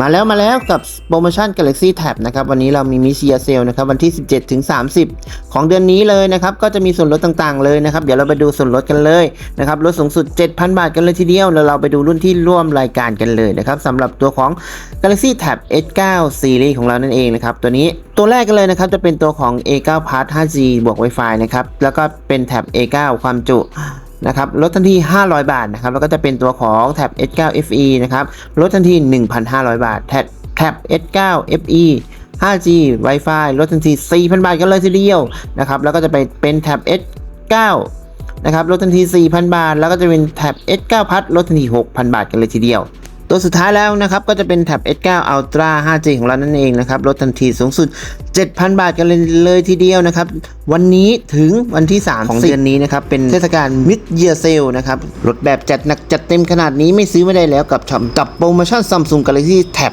มาแล้วมาแล้วกับโปรโมชั่น Galaxy Tab นะครับวันนี้เรามีมิเชียเซลนะครับวันที่ 17ถึง30 ของเดือนนี้เลยนะครับก็จะมีส่วนลดต่างๆเลยนะครับเดี๋ยวเราไปดูส่วนลดกันเลยนะครับลดสูงสุด 7,000 บาทกันเลยทีเดียวแล้วเราไปดูรุ่นที่ร่วมรายการกันเลยนะครับสำหรับตัวของ Galaxy Tab S9 Series ของเรานั่นเองนะครับตัวนี้ตัวแรกกันเลยนะครับจะเป็นตัวของ A9 Plus 5G บวก Wi-Fi นะครับแล้วก็เป็น Tab A9 ความจุ นะครับลดทันที 500 บาทนะครับแล้วก็จะเป็นตัวของแท็บ S9 FE นะครับลดทันที 1,500 บาท แท็บแท็บ S9 FE 5G Wi-Fi ลดทันที 4,000 บาทกันเลยทีเดียวนะครับแล้วก็จะไปเป็นแท็บ S9 นะครับลดทันที 4,000 บาท แล้วก็จะเป็นแท็บ S9 Plus ลดทันที 6,000 บาทกันเลยทีเดียว ตัวสุดท้ายแล้วนะครับก็จะเป็นแท็บ S9 Ultra 5G ของเรานั่นเองนะครับลดทันทีสูงสุด 7,000 บาทกันเลยเลยทีเดียวนะครับวันนี้ถึงวันที่ 3 ของเดือนนี้นะครับเป็นเทศกาล Mid Year Sale นะครับลดแบบจัดหนักจัดเต็มขนาดนี้ไม่ซื้อไม่ได้แล้วกับช็อปกับโปรโมชั่น Samsung Galaxy Tab